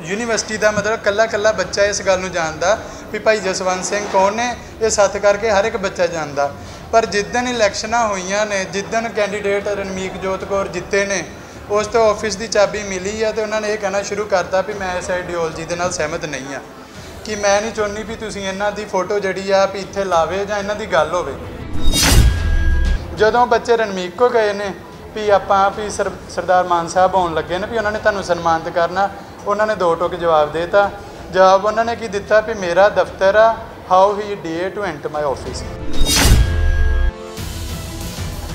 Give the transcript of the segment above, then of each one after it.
University ਦਾ ਮਤਲਬ ਕੱਲਾ ਕੱਲਾ ਬੱਚਾ ਇਸ ਗੱਲ ਨੂੰ ਜਾਣਦਾ ਵੀ ਭਾਈ ਜਸਵੰਤ ਸਿੰਘ ਕੌਣ ਨੇ ਇਹ ਸੱਤ ਕਰਕੇ ਹਰ ਇੱਕ ਬੱਚਾ ਜਾਣਦਾ। ਪਰ ਜਿੱਦਣ ਇਲੈਕਸ਼ਨਾਂ ਹੋਈਆਂ ਨੇ, ਜਿੱਦਣ ਕੈਂਡੀਡੇਟ ਰਣਮੀਕ ਜੋਤ ਕੌਰ ਜਿੱਤੇ ਨੇ, ਉਸ ਤੋਂ ਆਫਿਸ ਦੀ ਚਾਬੀ ਮਿਲੀ ਆ ਤੇ ਉਹਨਾਂ ਨੇ ਇਹ ਕਹਿਣਾ ਸ਼ੁਰੂ ਕਰਤਾ ਵੀ ਮੈਂ ਇਸ ਆਈਡੀਓਲੋਜੀ ਦੇ ਨਾਲ ਸਹਿਮਤ ਨਹੀਂ ਆ। ਕਿ ਮੈਂ ਨਹੀਂ ਚਾਹੁੰਦੀ ਵੀ ਤੁਸੀਂ ਇਹਨਾਂ ਦੀ ਫੋਟੋ ਜਿਹੜੀ ਆ ਵੀ ਇੱਥੇ ਲਾਵੇ ਜਾਂ ਇਹਨਾਂ ਦੀ ਗੱਲ ਹੋਵੇ। ਜਦੋਂ ਬੱਚੇ ਰਣਮੀਕ ਕੋ ਗਏ ਨੇ ਵੀ ਆਪਾਂ ਵੀ ਸਰਦਾਰ ਮਾਨ ਸਾਹਿਬ ਆਉਣ ਲੱਗੇ ਨੇ ਵੀ ਉਹਨਾਂ ਨੇ ਤੁਹਾਨੂੰ ਸਨਮਾਨਿਤ ਕਰਨਾ ਉਹਨਾਂ ਨੇ ਦੋ ਟੁਕ ਜਵਾਬ ਦੇਤਾ। ਜਵਾਬ ਉਹਨਾਂ ਨੇ ਕੀ ਦਿੱਤਾ ਵੀ ਮੇਰਾ ਦਫ਼ਤਰ ਆ how he dare to enter my office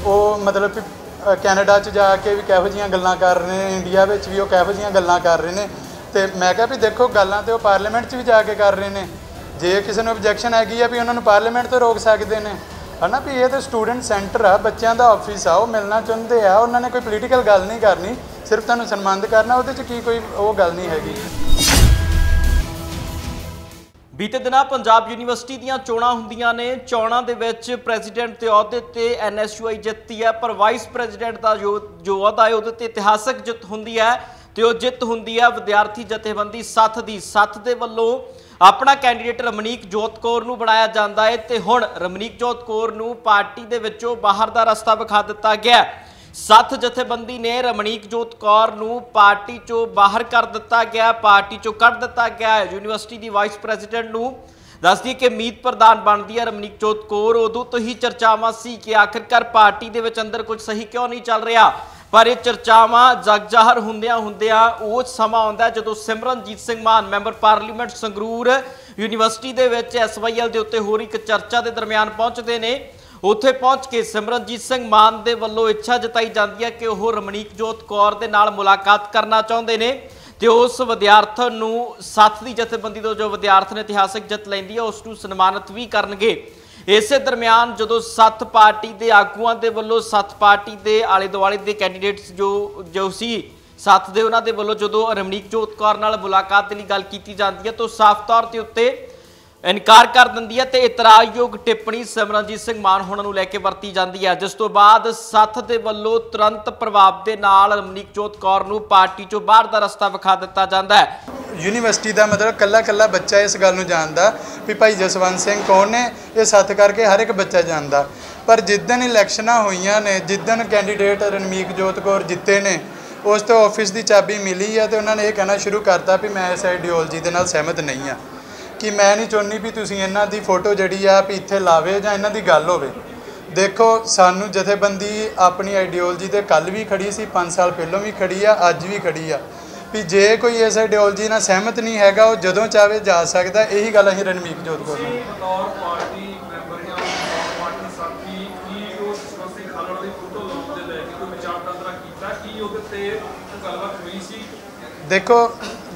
ਉਹ ਮਤਲਬ ਕਿ ਕੈਨੇਡਾ 'ਚ ਜਾ ਕੇ ਵੀ ਕਿਹੋ ਜੀਆਂ ਗੱਲਾਂ ਕਰ ਰਹੇ ਨੇ, ਇੰਡੀਆ ਵਿੱਚ ਵੀ ਉਹ ਕਿਹੋ ਜੀਆਂ ਗੱਲਾਂ ਕਰ ਰਹੇ ਨੇ। ਤੇ ਮੈਂ ਕਿਹਾ ਵੀ ਦੇਖੋ, ਗੱਲਾਂ ਤੇ ਉਹ ਪਾਰਲੀਮੈਂਟ 'ਚ ਵੀ ਜਾ ਕੇ ਕਰ ਰਹੇ ਨੇ। ਜੇ ਕਿਸੇ ਨੂੰ ਆਬਜੈਕਸ਼ਨ ਹੈਗੀ ਆ ਵੀ ਉਹਨਾਂ ਨੂੰ ਪਾਰਲੀਮੈਂਟ ਤੋਂ ਰੋਕ ਸਕਦੇ ਨੇ। ਹਨਾ ਵੀ ਇਹ ਤਾਂ ਸਟੂਡੈਂਟ ਸੈਂਟਰ ਆ, ਬੱਚਿਆਂ ਦਾ ਆਫਿਸ ਆ, ਉਹ ਮਿਲਣਾ ਚਾਹੁੰਦੇ ਆ, ਉਹਨਾਂ ਨੇ ਕੋਈ ਪੋਲੀਟੀਕਲ ਗੱਲ ਨਹੀਂ ਕਰਨੀ। ਸਿਰਫ ਤੁਹਾਨੂੰ ਸਨਮਾਨਿਤ ਕਰਨਾ, ਉਹਦੇ 'ਚ ਕੀ ਕੋਈ ਉਹ ਗੱਲ ਨਹੀਂ ਹੈਗੀ। ਬੀਤੇ ਦਿਨਾਂ ਪੰਜਾਬ ਯੂਨੀਵਰਸਿਟੀ ਦੀਆਂ ਚੋਣਾਂ ਹੁੰਦੀਆਂ ਨੇ। ਚੋਣਾਂ ਦੇ ਵਿੱਚ ਪ੍ਰੈਜ਼ੀਡੈਂਟ ਦੇ ਅਹੁਦੇ ਤੇ ਐਨਐਸਯੂਆਈ ਜਿੱਤਦੀ ਹੈ, ਪਰ ਵਾਈਸ ਪ੍ਰੈਜ਼ੀਡੈਂਟ ਦਾ ਜੋ ਜੋ ਅਹੁਦਾ ਹੈ, ਉਹਦੇ ਤੇ ਇਤਿਹਾਸਕ ਜਿੱਤ ਹੁੰਦੀ ਹੈ ਤੇ ਉਹ ਜਿੱਤ ਹੁੰਦੀ ਹੈ ਵਿਦਿਆਰਥੀ ਜਥੇਬੰਦੀ ਸੱਥ ਦੀ। ਸੱਥ ਦੇ ਵੱਲੋਂ ਆਪਣਾ ਕੈਂਡੀਡੇਟ ਰਮਨੀਕ ਜੋਤ ਕੌਰ ਨੂੰ ਬਣਾਇਆ ਜਾਂਦਾ ਹੈ ਤੇ ਹੁਣ ਰਮਨੀਕ ਜੋਤ ਕੌਰ ਨੂੰ ਪਾਰਟੀ ਦੇ ਵਿੱਚੋਂ ਬਾਹਰ ਦਾ ਰਸਤਾ ਵਿਖਾ ਦਿੱਤਾ ਗਿਆ ਹੈ। ਸੱਤ ਜਥੇਬੰਦੀ ਨੇ ਰਮਣੀਕ ਜੋਤ ਕੌਰ ਨੂੰ ਪਾਰਟੀ ਚੋਂ ਬਾਹਰ ਕਰ ਦਿੱਤਾ ਗਿਆ, ਪਾਰਟੀ ਚੋਂ ਕੱਢ ਦਿੱਤਾ ਗਿਆ ਯੂਨੀਵਰਸਿਟੀ ਦੀ ਵਾਈਸ ਪ੍ਰੈਜ਼ੀਡੈਂਟ ਨੂੰ ਦੱਸਦੀ ਕਿ ਮੀਤ ਪ੍ਰਧਾਨ ਬਣਦੀ ਹੈ ਰਮਨੀਕ ਜੋਤ ਕੌਰ। ਉਦੋਂ ਤੋਂ ਹੀ ਚਰਚਾਵਾਂ ਸੀ ਕਿ ਆਖਿਰਕਾਰ ਪਾਰਟੀ ਦੇ ਵਿੱਚ ਅੰਦਰ ਕੁਝ ਸਹੀ ਕਿਉਂ ਨਹੀਂ ਚੱਲ ਰਿਹਾ। ਪਰ ਇਹ ਚਰਚਾਵਾਂ ਜਗਜ਼ਾਹਰ ਹੁੰਦਿਆਂ ਹੁੰਦਿਆਂ ਉਹ ਸਮਾਂ ਆਉਂਦਾ ਜਦੋਂ Simranjit Singh Mann, member parliament Sangrur university ਦੇ ਵਿੱਚ ਐਸਵਾਈਐਲ ਦੇ ਉੱਤੇ ਹੋ ਰਹੀ ਇੱਕ ਚਰਚਾ ਦੇ ਦਰਮਿਆਨ ਪਹੁੰਚਦੇ ਨੇ। ਉੱਥੇ ਪਹੁੰਚ ਕੇ ਸਿਮਰਨਜੀਤ ਸਿੰਘ ਮਾਨ ਦੇ ਵੱਲੋਂ ਇੱਛਾ ਜਤਾਈ ਜਾਂਦੀ ਹੈ ਕਿ ਉਹ ਰਮਣੀਕ ਜੋਤ ਕੌਰ ਦੇ ਨਾਲ ਮੁਲਾਕਾਤ ਕਰਨਾ ਚਾਹੁੰਦੇ ਨੇ ਤੇ ਉਸ ਵਿਦਿਆਰਥਣ ਨੂੰ ਸੱਤ ਦੀ ਜਥੇਬੰਦੀ ਤੋਂ ਜੋ ਵਿਦਿਆਰਥਣ ਇਤਿਹਾਸਕ ਜਿੱਤ ਲੈਂਦੀ ਹੈ, ਉਸ ਨੂੰ ਸਨਮਾਨਿਤ ਵੀ ਕਰਨਗੇ। ਇਸੇ ਦਰਮਿਆਨ ਜਦੋਂ ਸੱਤ ਪਾਰਟੀ ਦੇ ਆਗੂਆਂ ਦੇ ਵੱਲੋਂ, ਸੱਤ ਪਾਰਟੀ ਦੇ ਆਲੇ ਦੁਆਲੇ ਦੇ ਕੈਂਡੀਡੇਟਸ ਜੋ ਜੋ ਸੀ ਸੱਤ ਦੇ ਉਹਨਾਂ ਦੇ ਵੱਲੋਂ ਜਦੋਂ ਰਮਣੀਕ ਜੋਤ ਕੌਰ ਨਾਲ ਮੁਲਾਕਾਤ ਦੇ ਲਈ ਗੱਲ ਕੀਤੀ ਜਾਂਦੀ ਹੈ, ਤਾਂ ਸਾਫ਼ ਤੌਰ ਤੇ ਉੱਤੇ ਇਨਕਾਰ ਕਰ ਦਿੰਦੀ ਹੈ ਤੇ ਇਤਰਾਜ਼ਯੋਗ ਟਿੱਪਣੀ ਸਿਮਰਨਜੀਤ ਸਿੰਘ ਮਾਨ ਹੋਣਾ ਨੂੰ ਲੈ ਕੇ ਵਰਤੀ ਜਾਂਦੀ ਹੈ। ਜਿਸ ਤੋਂ ਬਾਅਦ ਸੱਥ ਦੇ ਵੱਲੋਂ ਤੁਰੰਤ ਪ੍ਰਭਾਵ ਦੇ ਨਾਲ ਰਮਨੀਕ ਜੋਤ ਕੌਰ ਨੂੰ ਪਾਰਟੀ ਚੋਂ ਬਾਹਰ ਦਾ ਰਸਤਾ ਵਿਖਾ ਦਿੱਤਾ ਜਾਂਦਾ ਹੈ। ਯੂਨੀਵਰਸਿਟੀ ਦਾ ਮਤਲਬ ਕੱਲਾ ਕੱਲਾ ਬੱਚਾ ਇਸ ਗੱਲ ਨੂੰ ਜਾਣਦਾ ਵੀ ਭਾਈ ਜਸਵੰਤ ਸਿੰਘ ਕੌਣ ਨੇ ਇਹ ਸੱਥ ਕਰਕੇ ਹਰ ਇੱਕ ਬੱਚਾ ਜਾਣਦਾ। ਪਰ ਜਿੱਦਣ ਇਲੈਕਸ਼ਨਾਂ ਹੋਈਆਂ ਨੇ, ਜਿੱਦਣ ਕੈਂਡੀਡੇਟ ਰਣਮੀਕ ਜੋਤ ਕੌਰ ਜਿੱਤੇ ਨੇ, ਉਸ ਤੋਂ ਆਫਿਸ ਦੀ ਚਾਬੀ ਮਿਲੀ ਆ ਤੇ ਉਹਨਾਂ ਨੇ ਇਹ ਕਹਿਣਾ ਸ਼ੁਰੂ ਕਰਤਾ ਵੀ ਮੈਂ ਇਸ ਆਈਡੀਓਲੋਜੀ ਦੇ ਨਾਲ ਸਹਿਮਤ ਨਹੀਂ ਆ ਕਿ ਮੈਂ ਨਹੀਂ ਚਾਹੁੰਦੀ ਵੀ ਤੁਸੀਂ ਇਹਨਾਂ ਦੀ ਫੋਟੋ ਜਿਹੜੀ ਆ ਵੀ ਇੱਥੇ ਲਾਵੇ ਜਾਂ ਇਹਨਾਂ ਦੀ ਗੱਲ ਹੋਵੇ। ਦੇਖੋ ਸਾਨੂੰ ਜਥੇਬੰਦੀ ਆਪਣੀ ਆਈਡੀਓਲੋਜੀ ਤੇ ਕੱਲ ਵੀ ਖੜੀ ਸੀ 5 ਸਾਲ ਪਹਿਲਾਂ ਵੀ ਖੜੀ ਆ ਅੱਜ ਵੀ ਖੜੀ ਆ। ਵੀ ਜੇ ਕੋਈ ਇਸ ਆਈਡੀਓਲੋਜੀ ਨਾਲ ਸਹਿਮਤ ਨਹੀਂ ਹੈਗਾ ਉਹ ਜਦੋਂ ਚਾਵੇ ਜਾ ਸਕਦਾ ਇਹੀ ਗੱਲ ਅਸੀਂ ਰਣਮੀਕ ਜੋਤ ਕੋਲ ਦੇਖੋ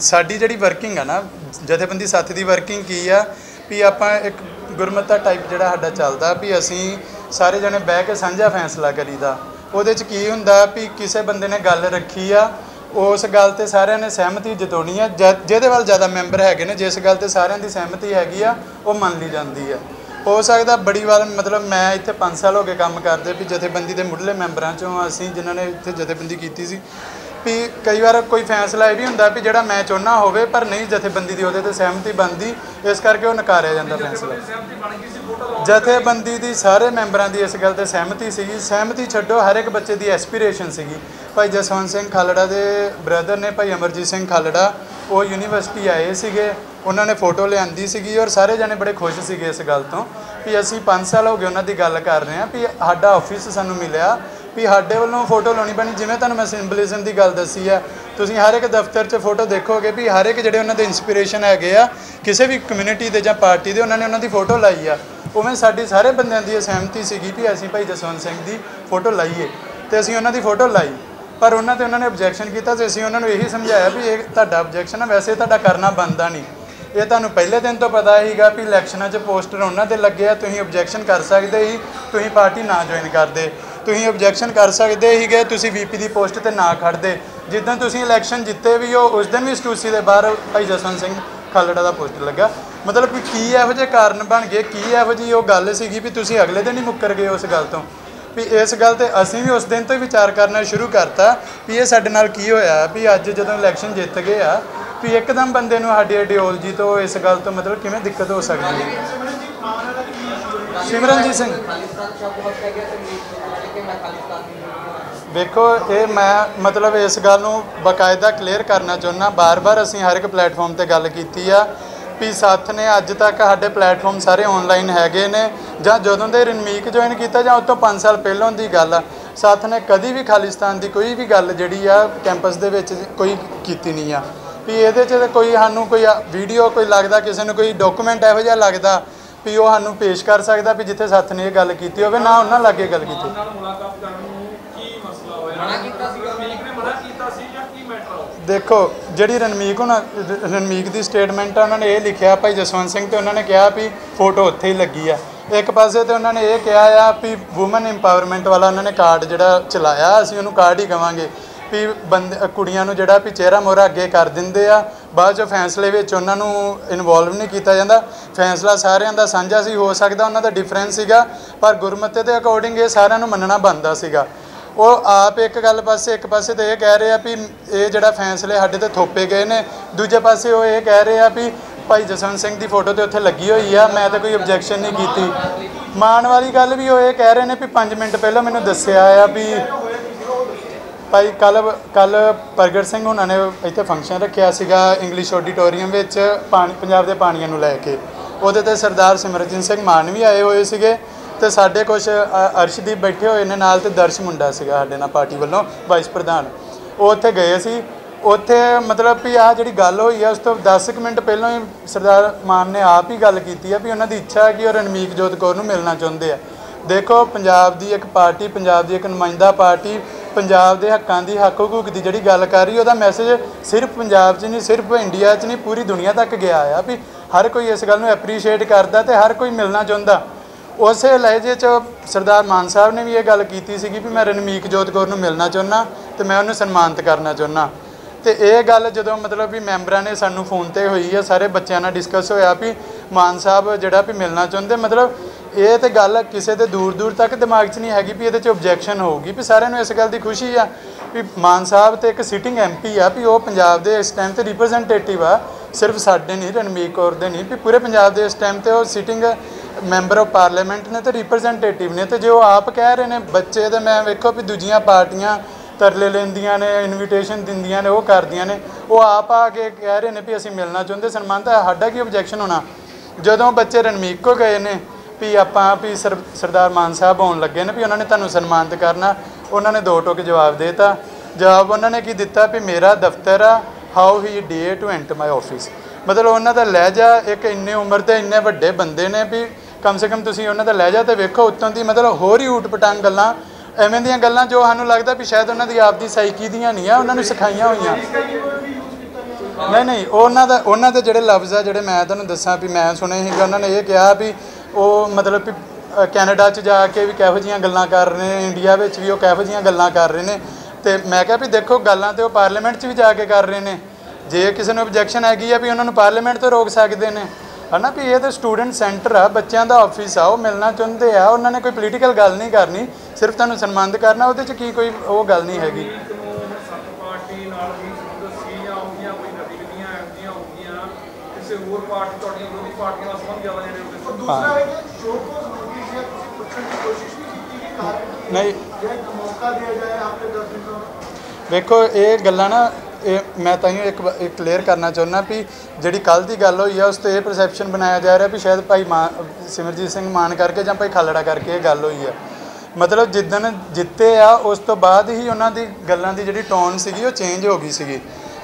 ਸਾਡੀ ਜਿਹੜੀ ਵਰਕਿੰਗ ਆ ਨਾ ਜਥੇਬੰਦੀ ਸਾਥੀ ਦੀ ਵਰਕਿੰਗ ਕੀ ਆ, ਵੀ ਆਪਾਂ ਇੱਕ ਗੁਰਮਤਾ ਟਾਈਪ ਜਿਹੜਾ ਸਾਡਾ ਚੱਲਦਾ, ਵੀ ਅਸੀਂ ਸਾਰੇ ਜਣੇ ਬਹਿ ਕੇ ਸਾਂਝਾ ਫੈਸਲਾ ਕਰੀਦਾ। ਉਹਦੇ ਚ ਕੀ ਹੁੰਦਾ ਵੀ ਕਿਸੇ ਬੰਦੇ ਨੇ ਗੱਲ ਰੱਖੀ ਆ, ਉਸ ਗੱਲ ਤੇ ਸਾਰਿਆਂ ਨੇ ਸਹਿਮਤੀ ਜਤਾਉਣੀ ਆ ਜਿਹਦੇ ਵੱਲ ਜ਼ਿਆਦਾ ਮੈਂਬਰ ਹੈਗੇ ਨੇ, ਜਿਸ ਗੱਲ ਤੇ ਸਾਰਿਆਂ ਦੀ ਸਹਿਮਤੀ ਹੈਗੀ ਆ, ਉਹ ਮੰਨ ਲਈ ਜਾਂਦੀ ਆ। ਹੋ ਸਕਦਾ ਬੜੀ ਵਾਰ ਮਤਲਬ ਮੈਂ ਇੱਥੇ 5 ਸਾਲ ਹੋ ਗਏ ਕੰਮ ਕਰਦੇ, ਵੀ ਜਥੇਬੰਦੀ ਦੇ ਮੁੱਢਲੇ ਮੈਂਬਰਾਂ ਚੋਂ ਅਸੀਂ ਜਿਨ੍ਹਾਂ ਨੇ ਇੱਥੇ ਜਥੇਬੰਦੀ ਕੀਤੀ ਸੀ ਵੀ ਕਈ ਵਾਰ ਕੋਈ ਫੈਸਲਾ ਇਹ ਵੀ ਹੁੰਦਾ ਵੀ ਜਿਹੜਾ ਮੈਂ ਚਾਹੁੰਦਾ ਹੋਵੇ ਪਰ ਨਹੀਂ ਜਥੇਬੰਦੀ ਦੀ ਉਹਦੇ ਤੇ ਸਹਿਮਤੀ ਬਣਦੀ, ਇਸ ਕਰਕੇ ਉਹ ਨਕਾਰਿਆ ਜਾਂਦਾ ਫੈਸਲਾ। ਜਥੇਬੰਦੀ ਦੀ ਸਾਰੇ ਮੈਂਬਰਾਂ ਦੀ ਇਸ ਗੱਲ ਤੇ ਸਹਿਮਤੀ ਸੀਗੀ। ਸਹਿਮਤੀ ਛੱਡੋ, ਹਰ ਇੱਕ ਬੱਚੇ ਦੀ ਐਸਪੀਰੇਸ਼ਨ ਸੀਗੀ। ਭਾਈ ਜਸਵੰਤ ਸਿੰਘ ਖਾਲੜਾ ਦੇ ਬ੍ਰਦਰ ਨੇ, ਭਾਈ ਅਮਰਜੀਤ ਸਿੰਘ ਖਾਲੜਾ, ਉਹ ਯੂਨੀਵਰਸਿਟੀ ਆਏ ਸੀਗੇ। ਉਹਨਾਂ ਨੇ ਫੋਟੋ ਲਿਆਂਦੀ ਸੀਗੀ ਔਰ ਸਾਰੇ ਜਣੇ ਬੜੇ ਖੁਸ਼ ਸੀਗੇ ਇਸ ਗੱਲ ਤੋਂ ਵੀ ਅਸੀਂ 5 ਸਾਲ ਹੋ ਗਏ ਉਹਨਾਂ ਦੀ ਗੱਲ ਕਰ ਰਹੇ ਹਾਂ ਵੀ ਸਾਡਾ ਆਫਿਸ ਸਾਨੂੰ ਮਿਲਿਆ। ਵੀ ਸਾਡੇ ਵੱਲੋਂ ਫੋਟੋ ਲਾਉਣੀ ਪੈਣੀ, ਜਿਵੇਂ ਤੁਹਾਨੂੰ ਮੈਂ ਸਿੰਬਲਿਜ਼ਮ ਦੀ ਗੱਲ ਦੱਸੀ ਆ। ਤੁਸੀਂ ਹਰ ਇੱਕ ਦਫ਼ਤਰ 'ਚ ਫੋਟੋ ਦੇਖੋਗੇ ਵੀ ਹਰ ਇੱਕ ਜਿਹੜੇ ਉਹਨਾਂ ਦੇ ਇਨਸਪੀਰੇਸ਼ਨ ਹੈਗੇ ਆ, ਕਿਸੇ ਵੀ ਕਮਿਊਨਿਟੀ ਦੇ ਜਾਂ ਪਾਰਟੀ ਦੇ ਉਹਨਾਂ ਨੇ ਉਹਨਾਂ ਦੀ ਫੋਟੋ ਲਾਈ ਆ। ਉਵੇਂ ਸਾਡੀ ਸਾਰੇ ਬੰਦਿਆਂ ਦੀ ਇਹ ਸਹਿਮਤੀ ਸੀਗੀ ਵੀ ਅਸੀਂ ਭਾਈ ਜਸਵੰਤ ਸਿੰਘ ਦੀ ਫੋਟੋ ਲਾਈਏ ਤੇ ਅਸੀਂ ਉਹਨਾਂ ਦੀ ਫੋਟੋ ਲਾਈ। ਪਰ ਉਹਨਾਂ ਤੇ ਉਹਨਾਂ ਨੇ ਆਬਜੈਕਸ਼ਨ ਕੀਤਾ ਤੇ ਅਸੀਂ ਉਹਨਾਂ ਨੂੰ ਇਹੀ ਸਮਝਾਇਆ ਵੀ ਇਹ ਤੁਹਾਡਾ ਆਬਜੈਕਸ਼ਨ ਆ, ਵੈਸੇ ਤੁਹਾਡਾ ਕਰਨਾ ਬੰਦਾ ਨਹੀਂ। ਇਹ ਤੁਹਾਨੂੰ ਪਹਿਲੇ ਦਿਨ ਤੋਂ ਪਤਾ ਹੀਗਾ ਵੀ ਇਲੈਕਸ਼ਨਾਂ 'ਚ ਪੋਸਟਰ ਉਹਨਾਂ ਦੇ ਲੱਗੇ ਆ, ਤੁਸੀਂ ਆਬਜੈਕਸ਼ਨ ਕਰ ਸਕਦੇ ਸੀ, ਤੁਸੀਂ ਪਾਰਟੀ ਨਾ ਜੁਆਇਨ ਕਰਦੇ। ਤੁਸੀਂ ਆਬਜੈਕਸ਼ਨ ਕਰ ਸਕਦੇ ਸੀਗੇ, ਤੁਸੀਂ ਵੀਪੀ ਦੀ ਪੋਸਟ ਤੇ ਨਾ ਖੜਦੇ ਜਿੱਦਾਂ ਤੁਸੀਂ ਇਲੈਕਸ਼ਨ ਜਿੱਤੇ ਵੀ ਹੋ, ਉਸ ਦਿਨ ਵੀ ਸਟੂਸੀ ਦੇ ਬਾਹਰ ਭਾਈ ਜਸਵੰਤ ਸਿੰਘ ਖਾਲੜਾ ਦਾ ਪੋਸਟਰ ਲੱਗਾ। ਮਤਲਬ ਕਿ ਕੀ ਇਹੋ ਜਿਹੇ ਕਾਰਨ ਬਣ ਗਏ? ਕੀ ਇਹੋ ਜਿਹੀ ਉਹ ਗੱਲ ਸੀਗੀ ਵੀ ਤੁਸੀਂ ਅਗਲੇ ਦਿਨ ਹੀ ਮੁੱਕਰ ਗਏ ਉਸ ਗੱਲ ਤੋਂ? ਵੀ ਇਸ ਗੱਲ ਤੇ ਅਸੀਂ ਵੀ ਉਸ ਦਿਨ ਤੋਂ ਹੀ ਵਿਚਾਰ ਕਰਨਾ ਸ਼ੁਰੂ ਕਰਤਾ ਵੀ ਇਹ ਸਾਡੇ ਨਾਲ ਕੀ ਹੋਇਆ, ਵੀ ਅੱਜ ਜਦੋਂ ਇਲੈਕਸ਼ਨ ਜਿੱਤ ਗਏ ਆ, ਵੀ ਇੱਕਦਮ ਬੰਦੇ ਨੂੰ ਸਾਡੀ ਆਈਡੀਓਲੋਜੀ ਤੋਂ ਇਸ ਗੱਲ ਤੋਂ ਮਤਲਬ ਕਿਵੇਂ ਦਿੱਕਤ ਹੋ ਸਕਦੀ ਹੈ? ਸਿਮਰਨਜੀਤ ਸਿੰਘ। ਵੇਖੋ, ਇਹ ਮੈਂ ਮਤਲਬ ਇਸ ਗੱਲ ਨੂੰ ਬਕਾਇਦਾ ਕਲੀਅਰ ਕਰਨਾ ਚਾਹੁੰਦਾ ਬਾਰ-ਬਾਰ ਅਸੀਂ ਹਰ ਇੱਕ ਪਲੇਟਫਾਰਮ ਤੇ ਗੱਲ ਕੀਤੀ ਆ ਵੀ ਸਾਥ ਨੇ ਅੱਜ ਤੱਕ ਸਾਡੇ ਪਲੇਟਫਾਰਮ ਸਾਰੇ ਆਨਲਾਈਨ ਹੈਗੇ ਨੇ ਜਾਂ ਜਦੋਂ ਦੇ ਰਣਮੀਕ ਜੁਆਇਨ ਕੀਤਾ ਜਾਂ ਉਸ ਤੋਂ 5 ਸਾਲ ਪਹਿਲਾਂ ਦੀ ਗੱਲ ਆ, ਸਾਥ ਨੇ ਕਦੀ ਵੀ ਖਾਲਿਸਤਾਨ ਦੀ ਕੋਈ ਵੀ ਗੱਲ ਜਿਹੜੀ ਆ ਕੈਂਪਸ ਦੇ ਵਿੱਚ ਕੋਈ ਕੀਤੀ ਨਹੀਂ ਆ। ਵੀ ਇਹਦੇ 'ਚ ਕੋਈ ਸਾਨੂੰ ਕੋਈ ਵੀਡੀਓ ਕੋਈ ਲੱਗਦਾ, ਕਿਸੇ ਨੂੰ ਕੋਈ ਡਾਕੂਮੈਂਟ ਇਹੋ ਜਿਹਾ ਲੱਗਦਾ ਵੀ ਉਹ ਸਾਨੂੰ ਪੇਸ਼ ਕਰ ਸਕਦਾ ਵੀ ਜਿੱਥੇ ਸਾਥ ਨੇ ਇਹ ਗੱਲ ਕੀਤੀ ਹੋਵੇ ਨਾ ਉਹਨਾਂ ਲਾਗੇ ਗੱਲ ਕੀਤੀ। ਨਾਲ ਮੁਲਾਕਾਤ ਕਰਨ ਨੂੰ ਕੀ ਮਸਲਾ ਹੋਇਆ? ਮਨਾ ਕੀਤਾ ਸੀਗਾ? ਰਣਵੀਰ ਨੇ ਮਨਾ ਕੀਤਾ ਸੀ ਜਾਂ ਕੀ ਮੈਟਰ ਆ ਦੇਖੋ ਜਿਹੜੀ ਰਣਮੀਕ ਹੁਣ ਰਣਮੀਕ ਦੀ ਸਟੇਟਮੈਂਟ ਆ ਉਹਨਾਂ ਨੇ ਇਹ ਲਿਖਿਆ ਭਾਈ ਜਸਵੰਤ ਸਿੰਘ ਤੇ ਉਹਨਾਂ ਨੇ ਕਿਹਾ ਵੀ ਫੋਟੋ ਉੱਥੇ ਹੀ ਲੱਗੀ ਆ। ਇੱਕ ਪਾਸੇ ਤੇ ਉਹਨਾਂ ਨੇ ਇਹ ਕਿਹਾ ਆ ਵੀ ਔਮਨ ਇੰਪਾਵਰਮੈਂਟ ਵਾਲਾ ਉਹਨਾਂ ਨੇ ਕਾਰਡ ਜਿਹੜਾ ਚਲਾਇਆ ਅਸੀਂ ਉਹਨੂੰ ਕਾਰਡ ਹੀ ਕਵਾਂਗੇ। ਵੀ ਬੰਦੇ, ਕੁੜੀਆਂ ਨੂੰ ਜਿਹੜਾ ਵੀ ਚਿਹਰਾ ਮੋਹਰਾ ਅੱਗੇ ਕਰ ਦਿੰਦੇ ਆ, ਬਾਅਦ ਚ ਫੈਸਲੇ ਵਿੱਚ ਉਹਨਾਂ ਨੂੰ ਇਨਵੋਲਵ ਨਹੀਂ ਕੀਤਾ ਜਾਂਦਾ। ਫੈਸਲਾ ਸਾਰਿਆਂ ਦਾ ਸਾਂਝਾ ਸੀ, ਹੋ ਸਕਦਾ ਉਹਨਾਂ ਦਾ ਡਿਫਰੈਂਸ ਸੀਗਾ, ਪਰ ਗੁਰਮਤਿ ਦੇ ਅਕੋਰਡਿੰਗ ਇਹ ਸਾਰਿਆਂ ਨੂੰ ਮੰਨਣਾ ਬਣਦਾ ਸੀਗਾ। ਉਹ ਆਪ ਇੱਕ ਗੱਲ ਪਾਸੇ, ਇੱਕ ਪਾਸੇ ਤੇ ਇਹ ਕਹਿ ਰਹੇ ਆ ਵੀ ਇਹ ਜਿਹੜਾ ਫੈਸਲੇ ਸਾਡੇ ਤੇ ਥੋਪੇ ਗਏ ਨੇ, ਦੂਜੇ ਪਾਸੇ ਉਹ ਇਹ ਕਹਿ ਰਹੇ ਆ ਵੀ ਭਾਈ ਜਸਵੰਤ ਸਿੰਘ ਦੀ ਫੋਟੋ ਤੇ ਉੱਥੇ ਲੱਗੀ ਹੋਈ ਆ, ਮੈਂ ਤਾਂ ਕੋਈ ਆਬਜੈਕਸ਼ਨ ਨਹੀਂ ਕੀਤੀ। ਮਾਣ ਵਾਲੀ ਗੱਲ ਵੀ ਉਹ ਇਹ ਕਹਿ ਰਹੇ ਨੇ ਵੀ 5 ਮਿੰਟ ਪਹਿਲਾਂ ਮੈਨੂੰ ਦੱਸਿਆ ਆ ਵੀ ਭਾਈ, ਕੱਲ ਕੱਲ ਪ੍ਰਗਟ ਸਿੰਘ ਉਹਨਾਂ ਨੇ ਇੱਥੇ ਫੰਕਸ਼ਨ ਰੱਖਿਆ ਸੀਗਾ ਇੰਗਲਿਸ਼ ਆਡੀਟੋਰੀਅਮ ਵਿੱਚ ਪਾਣੀ, ਪੰਜਾਬ ਦੇ ਪਾਣੀਆਂ ਨੂੰ ਲੈ ਕੇ। ਉਹਦੇ ਤੇ ਸਰਦਾਰ ਸਿਮਰਜੀਤ ਸਿੰਘ ਮਾਨ ਵੀ ਆਏ ਹੋਏ ਸੀਗੇ ਤੇ ਸਾਡੇ ਕੁਝ ਅਰਸ਼ਦੀਪ ਬੈਠੇ ਹੋਏ ਨੇ ਨਾਲ ਤੇ ਦਰਸ਼ ਮੁੰਡਾ ਸੀਗਾ ਸਾਡੇ ਨਾਲ ਪਾਰਟੀ ਵੱਲੋਂ ਵਾਈਸ ਪ੍ਰਧਾਨ। ਉਹ ਉੱਥੇ ਗਏ ਸੀ। ਉੱਥੇ ਮਤਲਬ ਵੀ ਆ ਜਿਹੜੀ ਗੱਲ ਹੋਈ ਆ, ਉਸ ਤੋਂ 10 ਕੁ ਮਿੰਟ ਪਹਿਲਾਂ ਹੀ ਸਰਦਾਰ ਮਾਨ ਨੇ ਆਪ ਹੀ ਗੱਲ ਕੀਤੀ ਆ ਵੀ ਉਹਨਾਂ ਦੀ ਇੱਛਾ ਹੈ ਕਿ ਉਹ ਰਣਮੀਕ ਜੋਤ ਕੌਰ ਨੂੰ ਮਿਲਣਾ ਚਾਹੁੰਦੇ ਆ। ਦੇਖੋ, ਪੰਜਾਬ ਦੀ ਇੱਕ ਪਾਰਟੀ, ਪੰਜਾਬ ਦੀ ਇੱਕ ਨੁਮਾਇੰਦਾ ਪਾਰਟੀ ਪੰਜਾਬ ਦੇ ਹੱਕਾਂ ਦੀ ਹੱਕ ਹਕੂਕ ਦੀ ਜਿਹੜੀ ਗੱਲ ਕਰ ਰਹੀ, ਉਹਦਾ ਮੈਸੇਜ ਸਿਰਫ ਪੰਜਾਬ 'ਚ ਨਹੀਂ, ਸਿਰਫ ਇੰਡੀਆ 'ਚ ਨਹੀਂ, ਪੂਰੀ ਦੁਨੀਆ ਤੱਕ ਗਿਆ ਆ ਵੀ ਹਰ ਕੋਈ ਇਸ ਗੱਲ ਨੂੰ ਐਪਰੀਸ਼ੀਏਟ ਕਰਦਾ ਤੇ ਹਰ ਕੋਈ ਮਿਲਣਾ ਚਾਹੁੰਦਾ। ਉਸੇ ਲਹਿਜੇ 'ਚ ਸਰਦਾਰ ਮਾਨ ਸਾਹਿਬ ਨੇ ਵੀ ਇਹ ਗੱਲ ਕੀਤੀ ਸੀਗੀ ਵੀ ਮੈਂ ਰਣਮੀਕ ਜੋਤ ਕੌਰ ਨੂੰ ਮਿਲਣਾ ਚਾਹੁੰਦਾ ਤੇ ਮੈਂ ਉਹਨੂੰ ਸਨਮਾਨਿਤ ਕਰਨਾ ਚਾਹੁੰਦਾ ਤੇ ਇਹ ਗੱਲ ਜਦੋਂ ਮਤਲਬ ਵੀ ਮੈਂਬਰਾਂ ਨੇ ਸਾਨੂੰ ਫੋਨ ਤੇ ਹੋਈ ਆ, ਸਾਰੇ ਬੱਚਿਆਂ ਨਾਲ ਡਿਸਕਸ ਹੋਇਆ ਵੀ ਮਾਨ ਸਾਹਿਬ ਜਿਹੜਾ ਵੀ ਮਿਲਣਾ ਚਾਹੁੰਦੇ, ਮਤਲਬ ਇਹ ਤੇ ਗੱਲ ਕਿਸੇ ਦੇ ਦੂਰ ਦੂਰ ਤੱਕ ਦਿਮਾਗ 'ਚ ਨਹੀਂ ਹੈਗੀ ਵੀ ਇਹਦੇ 'ਚ ਆਬਜੈਕਸ਼ਨ ਹੋਊਗੀ, ਵੀ ਸਾਰਿਆਂ ਨੂੰ ਇਸ ਗੱਲ ਦੀ ਖੁਸ਼ੀ ਆ ਵੀ ਮਾਨ ਸਾਹਿਬ ਤੇ ਇੱਕ ਸਿਟਿੰਗ ਐਮਪੀ ਆ, ਵੀ ਉਹ ਪੰਜਾਬ ਦੇ ਇਸ ਟਾਈਮ ਤੇ ਰਿਪਰੈਜ਼ੈਂਟੇਟਿਵ ਆ, ਸਿਰਫ ਸਾਡੇ ਨਹੀਂ ਰਣਮੀਕ ਕੌਰ ਦੇ ਨਹੀਂ, ਵੀ ਪੂਰੇ ਪੰਜਾਬ ਦੇ ਇਸ ਟਾਈਮ ਤੇ ਉਹ ਸਿਟਿੰਗ ਮੈਂਬਰ ਆਫ ਪਾਰਲੀਮੈਂਟ ਨੇ ਤੇ ਰਿਪਰੈਜ਼ੈਂਟੇਟਿਵ ਨੇ ਤੇ ਜੇ ਉਹ ਆਪ ਕਹਿ ਰਹੇ ਨੇ, ਬੱਚੇ ਤੇ ਮੈਂ ਵੇਖੋ ਵੀ ਦੂਜੀਆਂ ਪਾਰਟੀਆਂ ਤਰਲੇ ਲੈਂਦੀਆਂ ਨੇ ਇਨਵੀਟੇਸ਼ਨ ਦਿੰਦੀਆਂ ਨੇ, ਉਹ ਕਰਦੀਆਂ ਨੇ, ਉਹ ਆਪ ਆ ਕੇ ਕਹਿ ਰਹੇ ਨੇ ਵੀ ਅਸੀਂ ਮਿਲਣਾ ਚਾਹੁੰਦੇ ਸਨਮਾਨ ਤਾਂ ਸਾਡਾ ਕੀ ਆਬਜੈਕਸ਼ਨ ਹੋਣਾ? ਜਦੋਂ ਬੱਚੇ ਰਣਮੀਕ ਕੋ ਗਏ ਨੇ ਵੀ ਆਪਾਂ ਵੀ ਸਰਦਾਰ ਮਾਨ ਸਾਹਿਬ ਆਉਣ ਲੱਗੇ ਨੇ ਵੀ ਉਹਨਾਂ ਨੇ ਤੁਹਾਨੂੰ ਸਨਮਾਨਿਤ ਕਰਨਾ, ਉਹਨਾਂ ਨੇ ਦੋ ਟੋਕ ਜਵਾਬ ਦੇਤਾ। ਜਵਾਬ ਉਹਨਾਂ ਨੇ ਕੀ ਦਿੱਤਾ ਵੀ ਮੇਰਾ ਦਫ਼ਤਰ ਆ how he dare to enter my office ਮਤਲਬ ਉਹਨਾਂ ਦਾ ਲਹਿਜਾ ਇੱਕ ਇੰਨੇ ਉਮਰ 'ਤੇ ਇੰਨੇ ਵੱਡੇ ਬੰਦੇ ਨੇ ਵੀ ਕਮ ਸੇ ਕਮ ਤੁਸੀਂ ਉਹਨਾਂ ਦਾ ਲਹਿਜਾ ਤੇ ਵੇਖੋ, ਉੱਤੋਂ ਦੀ ਮਤਲਬ ਹੋਰ ਹੀ ਊਟ ਪਟਾਂਗ ਗੱਲਾਂ, ਐਵੇਂ ਦੀਆਂ ਗੱਲਾਂ ਜੋ ਸਾਨੂੰ ਲੱਗਦਾ ਵੀ ਸ਼ਾਇਦ ਉਹਨਾਂ ਦੀ ਆਪਦੀ ਸਾਈਕੀ ਦੀਆਂ ਨਹੀਂ ਆ, ਉਹਨਾਂ ਨੂੰ ਸਿਖਾਈਆਂ ਹੋਈਆਂ। ਨਹੀਂ ਨਹੀਂ, ਉਹਨਾਂ ਦਾ, ਉਹਨਾਂ ਦੇ ਜਿਹੜੇ ਲਫ਼ਜ਼ ਆ, ਜਿਹੜੇ ਮੈਂ ਤੁਹਾਨੂੰ ਦੱਸਾਂ ਵੀ ਮੈਂ ਸੁਣੇ ਸੀ ਉਹਨਾਂ ਨੇ ਇਹ ਕਿਹਾ ਵੀ ਉਹ ਮਤਲਬ ਕਿ ਕੈਨੇਡਾ 'ਚ ਜਾ ਕੇ ਵੀ ਕਿਹੋ ਜੀਆਂ ਗੱਲਾਂ ਕਰ ਰਹੇ ਨੇ, ਇੰਡੀਆ ਵਿੱਚ ਵੀ ਉਹ ਕਿਹੋ ਜੀਆਂ ਗੱਲਾਂ ਕਰ ਰਹੇ ਨੇ। ਤੇ ਮੈਂ ਕਿਹਾ ਵੀ ਦੇਖੋ, ਗੱਲਾਂ ਤੇ ਉਹ ਪਾਰਲੀਮੈਂਟ 'ਚ ਵੀ ਜਾ ਕੇ ਕਰ ਰਹੇ ਨੇ। ਜੇ ਕਿਸੇ ਨੂੰ ਆਬਜੈਕਸ਼ਨ ਹੈਗੀ ਆ ਵੀ ਉਹਨਾਂ ਨੂੰ ਪਾਰਲੀਮੈਂਟ ਤੋਂ ਰੋਕ ਸਕਦੇ ਨੇ। ਹਨਾ ਵੀ ਇਹ ਤਾਂ ਸਟੂਡੈਂਟ ਸੈਂਟਰ ਆ, ਬੱਚਿਆਂ ਦਾ ਆਫਿਸ ਆ, ਉਹ ਮਿਲਣਾ ਚਾਹੁੰਦੇ ਆ, ਉਹਨਾਂ ਨੇ ਕੋਈ ਪੋਲੀਟੀਕਲ ਗੱਲ ਨਹੀਂ ਕਰਨੀ, ਸਿਰਫ ਤੁਹਾਨੂੰ ਸਨਮਾਨਿਤ ਕਰਨਾ, ਉਹਦੇ 'ਚ ਕੀ ਕੋਈ ਉਹ ਗੱਲ ਨਹੀਂ ਹੈਗੀ। ਕਿਸੇ ਹੋਰ ਪਾਰਟੀ ਤੁਹਾਡੀਆਂ ਵਿਰੋਧੀ ਪਾਰਟੀਆਂ ਨਾਲ ਸੰਬੰਧ ਜ਼ਿਆਦਾ ਦੂਸਰਾ ਹੈ ਕਿ ਸ਼ੋਅ ਕੋ ਜ਼ਰੂਰੀ ਸੀ ਤੁਸੀਂ ਪੁੱਛਣ ਦੀ ਕੋਸ਼ਿਸ਼ ਨਹੀਂ ਕੀਤੀ ਕਿ ਕਾਰਨ ਨਹੀਂ। ਜੇ ਇੱਕ ਮੌਕਾ ਦਿਆ ਜਾਏ ਆਪਕੇ ਦਸ ਦਿਨ ਦਾ ਵੇਖੋ ਇਹ ਗੱਲਾਂ ਨਾ ਇਹ ਮੈਂ ਤਾਂ ਹੀ ਇੱਕ ਕਲੀਅਰ ਕਰਨਾ ਚਾਹੁੰਦਾ ਵੀ ਜਿਹੜੀ ਕੱਲ ਦੀ ਗੱਲ ਹੋਈ ਆ ਉਸ ਤੇ ਇਹ ਪਰਸੈਪਸ਼ਨ ਬਣਾਇਆ ਜਾ ਰਿਹਾ ਵੀ ਸ਼ਾਇਦ ਭਾਈ ਸਿਮਰਜੀਤ ਸਿੰਘ ਮਾਨ ਕਰਕੇ ਜਾਂ ਭਾਈ ਖਾਲੜਾ ਕਰਕੇ ਇਹ ਗੱਲ ਹੋਈ ਆ। ਮਤਲਬ ਜਿੱਦਣ ਜਿੱਤੇ ਆ ਉਸ ਤੋਂ ਬਾਅਦ ਹੀ ਉਹਨਾਂ ਦੀ ਗੱਲਾਂ ਦੀ ਜਿਹੜੀ ਟੋਨ ਸੀਗੀ ਉਹ ਚੇਂਜ ਹੋ ਗਈ ਸੀਗੀ।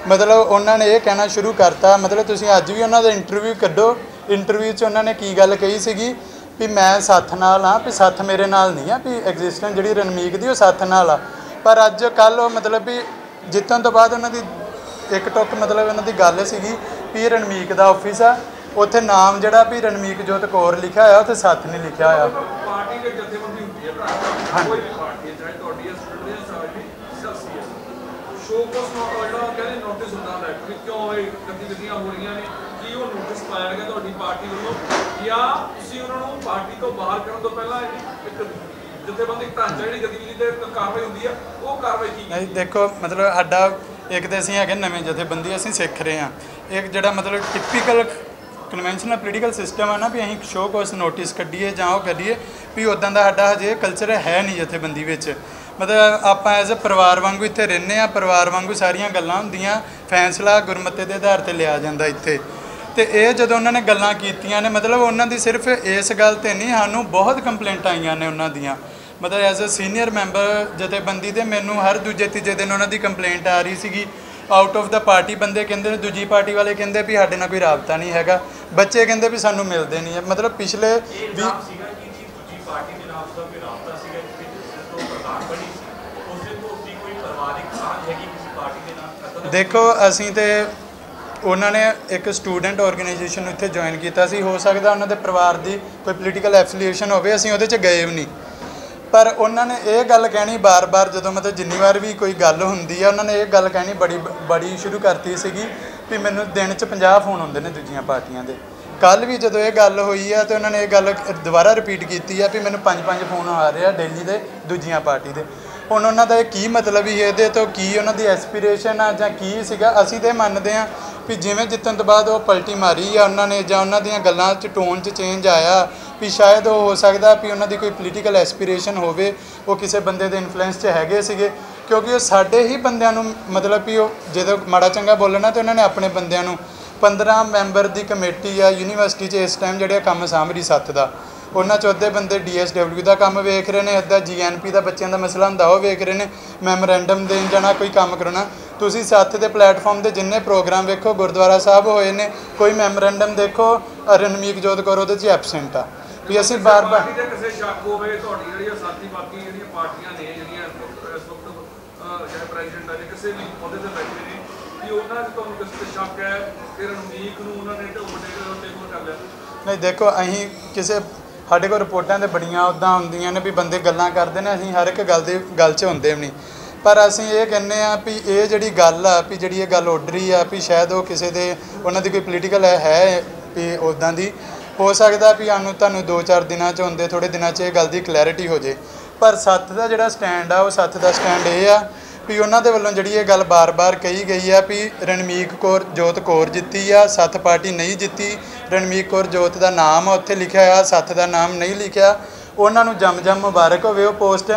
ਮਤਲਬ ਉਹਨਾਂ ਨੇ ਇਹ ਕਹਿਣਾ ਸ਼ੁਰੂ ਕਰਤਾ ਮਤਲਬ ਤੁਸੀਂ ਅੱਜ ਵੀ ਉਹਨਾਂ ਦਾ ਇੰਟਰਵਿਊ ਕੱਢੋ ਇੰਟਰਵਿਊ 'ਚ ਉਹਨਾਂ ਨੇ ਕੀ ਗੱਲ ਕਹੀ ਸੀਗੀ ਵੀ ਮੈਂ ਸਾਥ ਨਾਲ ਆ ਵੀ ਸਾਥ ਮੇਰੇ ਨਾਲ ਨਹੀਂ ਆ ਵੀ ਐਗਜ਼ਿਸਟੈਂਸ ਜਿਹੜੀ ਰਣਮੀਕ ਦੀ ਉਹ ਸਾਥ ਨਾਲ ਆ। ਪਰ ਅੱਜ ਕੱਲ ਉਹ ਮਤਲਬ ਵੀ ਜਿੱਤਣ ਤੋਂ ਬਾਅਦ ਉਹਨਾਂ ਦੀ ਇੱਕ ਟੁੱਕ ਮਤਲਬ ਉਹਨਾਂ ਦੀ ਗੱਲ ਸੀਗੀ ਵੀ ਰਣਮੀਕ ਦਾ ਆਫਿਸ ਆ। ਉੱਥੇ ਨਾਮ ਜਿਹੜਾ ਵੀ ਰਣਮੀਕ ਜੋਤ ਕੌਰ ਲਿਖਿਆ ਹੋਇਆ ਉੱਥੇ ਸਾਥ ਨਹੀਂ ਲਿਖਿਆ ਹੋਇਆ। ਪਾਰਟੀ ਦੇ ਜਥੇਬੰਦੀ ਹੁੰਦੀ ਹੈ ਭਰਾ ਕੋਈ ਵੀ ਪਾਰਟੀ ਹੈ ਚਾਹੇ ਤੁਹਾਡੀ ਹੈ ਸਟੂਡੈਂਟ ਹੈ ਸਾਡੀ ਸਿਆਸੀ ਹੈ। ਸ਼ੋਅ ਕੋਸ ਨੋਟ ਜਿਹੜਾ ਕਹਿੰਦੇ ਨੋਟਿਸ ਹੁੰਦਾ ਹੈ ਕਿ ਕਿਉਂ ਇਹ ਗਤੀਵਿਧੀਆਂ ਹੋ ਰਹੀਆਂ ਨੇ? ਕੀ ਉਹ ਨੋਟਿਸ ਪਾਇਆ ਗਿਆ ਤੁਹਾਡੀ ਪਾਰਟੀ ਵੱਲੋਂ ਜਾਂ ਤੁਸੀਂ ਉਹਨਾਂ ਨੂੰ ਪਾਰਟੀ ਤੋਂ ਬਾਹਰ ਕਰਨ ਤੋਂ ਪਹਿਲਾਂ ਇੱਕ ਜਥੇਬੰਦੀ ਢਾਂਚਾ ਜਿਹੜੀ ਗਤੀਵਿਧੀ ਤੇ ਕਾਰਵਾਈ ਹੁੰਦੀ ਹੈ ਉਹ ਕਾਰਵਾਈ ਕੀ ਨਹੀਂ, ਦੇਖੋ, ਮਤਲਬ ਸਾਡਾ ਇੱਕ ਤੇ ਅਸੀਂ ਹੈਗੇ ਨਵੇਂ ਜਥੇਬੰਦੀ, ਅਸੀਂ ਸਿੱਖ ਰਹੇ ਹਾਂ। ਇੱਕ ਜਿਹੜਾ ਮਤਲਬ ਟਿਪੀਕਲ ਕਨਵੈਨਸ਼ਨਲ ਪੋਲੀਟੀਕਲ ਸਿਸਟਮ ਆ ਨਾ ਵੀ ਅਸੀਂ ਸ਼ੋਅ ਕੋਸ ਨੋਟਿਸ ਕੱਢੀਏ ਜਾਂ ਉਹ ਕਰੀਏ, ਵੀ ਉਦਾਂ ਦਾ ਸਾਡਾ ਹਜੇ ਕਲਚਰ ਹੈ ਨਹੀਂ ਜਥੇਬੰਦੀ ਵਿੱਚ। ਮਤਲਬ ਆਪਾਂ ਐਜ਼ ਅ ਪਰਿਵਾਰ ਵਾਂਗੂ ਇੱਥੇ ਰਹਿੰਦੇ ਆ ਪਰਿਵਾਰ ਵਾਂਗੂ ਸਾਰੀਆਂ ਗੱਲਾਂ ਹੁੰਦੀਆਂ, ਫੈਸਲਾ ਗੁਰਮਤੇ ਦੇ ਆਧਾਰ ਤੇ ਲਿਆ ਜਾਂਦਾ ਇੱਥੇ। ਤੇ ਇਹ ਜਦੋਂ ਉਹਨਾਂ ਨੇ ਗੱਲਾਂ ਕੀਤੀਆਂ ਨੇ ਮਤਲਬ ਉਹਨਾਂ ਦੀ ਸਿਰਫ ਇਸ ਗੱਲ ਤੇ ਨਹੀਂ ਸਾਨੂੰ ਬਹੁਤ ਕੰਪਲੇਂਟ ਆਈਆਂ ਨੇ ਉਹਨਾਂ ਦੀਆਂ। ਮਤਲਬ ਐਜ਼ ਅ ਸੀਨੀਅਰ ਮੈਂਬਰ ਜਥੇਬੰਦੀ ਦੇ ਮੈਨੂੰ ਹਰ ਦੂਜੇ ਤੀਜੇ ਦਿਨ ਉਹਨਾਂ ਦੀ ਕੰਪਲੇਂਟ ਆ ਰਹੀ ਸੀਗੀ। ਆਊਟ ਆਫ ਦਾ ਪਾਰਟੀ ਬੰਦੇ ਕਹਿੰਦੇ ਨੇ ਦੂਜੀ ਪਾਰਟੀ ਵਾਲੇ ਕਹਿੰਦੇ ਵੀ ਸਾਡੇ ਨਾਲ ਕੋਈ ਰਾਬਤਾ ਨਹੀਂ ਹੈਗਾ। ਬੱਚੇ ਕਹਿੰਦੇ ਵੀ ਸਾਨੂੰ ਮਿਲਦੇ ਨਹੀਂ ਹੈ। ਮਤਲਬ ਪਿਛਲੇ ਵੀ ਦੇਖੋ ਅਸੀਂ ਤੇ ਉਹਨਾਂ ਨੇ ਇੱਕ ਸਟੂਡੈਂਟ ਆਰਗੇਨਾਈਜੇਸ਼ਨ ਇੱਥੇ ਜੁਆਇਨ ਕੀਤਾ ਸੀ। ਹੋ ਸਕਦਾ ਉਹਨਾਂ ਦੇ ਪਰਿਵਾਰ ਦੀ ਕੋਈ ਪੋਲੀਟੀਕਲ ਐਫੀਲੀਏਸ਼ਨ ਹੋਵੇ, ਅਸੀਂ ਉਹਦੇ 'ਚ ਗਏ ਵੀ ਨਹੀਂ। ਪਰ ਉਹਨਾਂ ਨੇ ਇਹ ਗੱਲ ਕਹਿਣੀ ਬਾਰ-ਬਾਰ, ਜਦੋਂ ਮਤਲਬ ਜਿੰਨੀ ਵਾਰ ਵੀ ਕੋਈ ਗੱਲ ਹੁੰਦੀ ਆ, ਉਹਨਾਂ ਨੇ ਇਹ ਗੱਲ ਕਹਿਣੀ ਬੜੀ ਬੜੀ ਸ਼ੁਰੂ ਕਰਤੀ ਸੀਗੀ ਵੀ ਮੈਨੂੰ ਦਿਨ 'ਚ 50 ਫੋਨ ਹੁੰਦੇ ਨੇ ਦੂਜੀਆਂ ਪਾਰਟੀਆਂ ਦੇ। ਕੱਲ ਵੀ ਜਦੋਂ ਇਹ ਗੱਲ ਹੋਈ ਆ ਤੇ ਉਹਨਾਂ ਨੇ ਇਹ ਗੱਲ ਦੁਬਾਰਾ ਰਿਪੀਟ ਕੀਤੀ ਆ ਵੀ ਮੈਨੂੰ ਪੰਜ ਪੰਜ ਫੋਨ ਆ ਰਹੇ ਆ ਡੇਲੀ ਦੇ ਦੂਜੀਆਂ ਪਾਰਟੀ ਦੇ। ਹੁਣ ਉਹਨਾਂ ਦਾ ਇਹ ਕੀ ਮਤਲਬ ਹੀ ਇਹਦੇ ਤੋਂ ਕੀ ਉਹਨਾਂ ਦੀ ਐਸਪੀਰੇਸ਼ਨ ਆ ਜਾਂ ਕੀ ਸੀਗਾ, ਅਸੀਂ ਤੇ ਮੰਨਦੇ ਆ ਵੀ ਜਿਵੇਂ ਜਿੱਤਣ ਤੋਂ ਬਾਅਦ ਉਹ ਪਲਟੀ ਮਾਰੀ ਆ ਉਹਨਾਂ ਨੇ ਜਾਂ ਉਹਨਾਂ ਦੀਆਂ ਗੱਲਾਂ 'ਚ ਟੋਨ 'ਚ ਚੇਂਜ ਆਇਆ ਵੀ ਸ਼ਾਇਦ ਉਹ ਹੋ ਸਕਦਾ ਵੀ ਉਹਨਾਂ ਦੀ ਕੋਈ ਪੋਲੀਟੀਕਲ ਐਸਪੀਰੇਸ਼ਨ ਹੋਵੇ, ਉਹ ਕਿਸੇ ਬੰਦੇ ਦੇ ਇਨਫਲੂਐਂਸ 'ਚ ਹੈਗੇ ਸੀਗੇ, ਕਿਉਂਕਿ ਉਹ ਸਾਡੇ ਹੀ ਬੰਦਿਆਂ ਨੂੰ ਮਤਲਬ ਵੀ ਉਹ ਜਦੋਂ ਮਾੜਾ ਚੰਗਾ ਬੋਲਣਾ ਤੇ ਉਹਨਾਂ ਨੇ ਆਪਣੇ ਬੰਦਿਆਂ ਨੂੰ 15 ਮੈਂਬਰ ਦੀ ਕਮੇਟੀ ਆ ਯੂਨੀਵਰਸਿਟੀ 'ਚ ਇਸ ਟਾਈਮ ਜਿਹੜੇ ਕੰਮ ਸਾਂਭ ਰਹੀ ਸੱਤ ਦਾ। ਉਹਨਾਂ 'ਚ ਅੱਧੇ ਬੰਦੇ ਡੀਐਸਡਬਲਯੂ ਦਾ ਕੰਮ ਵੇਖ ਰਹੇ ਨੇ ਅੱਧਾ ਜੀਐਨਪੀ ਦਾ ਬੱਚਿਆਂ ਦਾ ਮਸਲਾ ਹੁੰਦਾ ਉਹ ਵੇਖ ਰਹੇ ਨੇ ਮੈਮੋਰੈਂਡਮ ਦੇਣ ਜਾਣਾ ਕੋਈ ਕੰਮ ਕਰਾਉਣਾ। ਤੁਸੀਂ ਸੱਤ ਦੇ ਪਲੇਟਫਾਰਮ ਦੇ ਜਿੰਨੇ ਪ੍ਰੋਗਰਾਮ ਵੇਖੋ ਗੁਰਦੁਆਰਾ ਸਾਹਿਬ ਹੋਏ ਨੇ ਕੋਈ ਮੈਮੋਰੈਂਡਮ ਦੇਖੋ ਰਣਮੀਕ ਜੋਤ ਕੌਰ ਉਹਦੇ 'ਚ ਐਬਸੈਂਟ ਆ। ਵੀ ਅਸੀਂ ਬਾਰ-ਬਾਰ ਦੇ ਕਿਸੇ ਸ਼ੱਕ ਹੋਵੇ ਤੁਹਾਡੀ ਜਿਹੜੀਆਂ ਸਾਥੀ ਬਾਕੀ ਜਿਹੜੀਆਂ ਪਾਰਟੀਆਂ ਨੇ ਜਿਹੜੀਆਂ ਇਸ ਵਕਤ- ਚਾਹੇ ਪ੍ਰੈਜ਼ੀਡੈਂਟ ਆ ਕਿਸੇ ਵੀ ਅਹੁਦੇ ਤੇ ਬੈਠੇ ਨੇ ਕਿ ਉਹਨਾਂ 'ਚ ਤੁਹਾਨੂੰ ਕਿਸੇ ਸ਼ੱਕ ਹੈ ਕਿ ਰਣਜੀਤ ਨੂੰ ਉਹਨਾਂ ਨੇ ਢੋਲ ਟੇਬਲ ਟੇਬਲ ਕਰ ਲਿਆ। ਨਹੀਂ ਦੇਖੋ ਅਸੀਂ ਕਿਸੇ ਸਾਡੇ ਕੋਲ ਰਿਪੋਰਟਾਂ ਤੇ ਬੜੀਆਂ ਉਦਾਂ ਹੁੰਦੀਆਂ ਨੇ ਵੀ ਬੰਦੇ ਗੱਲਾਂ ਕਰਦੇ ਨੇ, ਅਸੀਂ ਹਰ ਇੱਕ ਗੱਲ ਦੀ, ਗੱਲ 'ਚ ਹੁੰਦੇ ਵੀ ਨਹੀਂ। ਪਰ ਅਸੀਂ ਇਹ ਕਹਿੰਨੇ ਆ ਵੀ ਇਹ ਜਿਹੜੀ ਗੱਲ ਆ, ਵੀ ਜਿਹੜੀ ਇਹ ਗੱਲ ਉੱਡ ਰਹੀ ਆ, ਵੀ ਸ਼ਾਇਦ ਉਹ ਕਿਸੇ ਦੇ, ਉਹਨਾਂ ਦੀ ਕੋਈ ਪੋਲੀਟੀਕਲ ਹੈ ਵੀ ਉਦਾਂ ਦੀ, ਹੋ ਸਕਦਾ ਵੀ ਸਾਨੂੰ, ਤੁਹਾਨੂੰ 2-4 ਦਿਨਾਂ 'ਚ ਹੁੰਦੇ ਥੋੜੇ ਦਿਨਾਂ 'ਚ ਇਹ ਗੱਲ ਦੀ ਕਲੈਰਿਟੀ ਹੋ ਜੇ। ਪਰ ਸੱਤ ਦਾ ਜਿਹੜਾ ਸਟੈਂਡ ਆ, ਉਹ ਸੱਤ ਦਾ ਸਟੈਂਡ ਇਹ ਆ ਵੀ ਉਹਨਾਂ ਦੇ ਵੱਲੋਂ ਜਿਹੜੀ ਇਹ ਗੱਲ ਬਾਰ-ਬਾਰ ਕਹੀ ਗਈ ਆ ਵੀ ਰਣਮੀਕ ਕੌਰ, ਜੋਤ ਕੌਰ ਜਿੱਤੀ ਆ, ਸੱਤ ਪਾਰਟੀ ਨਹੀਂ ਜਿੱਤੀ ਰਣਮੀਕ ਕੌਰ, ਜੋਤ ਦਾ ਨਾਮ ਉੱਥੇ ਲਿਖਿਆ ਆ, ਸੱਤ ਦਾ ਨਾਮ ਨਹੀਂ ਲਿਖਿਆ। ਉਹਨਾਂ ਨੂੰ ਜਮ-ਜਮ ਮੁਬਾਰਕ ਹੋਵੇ ਉਹ ਪੋਸਟ।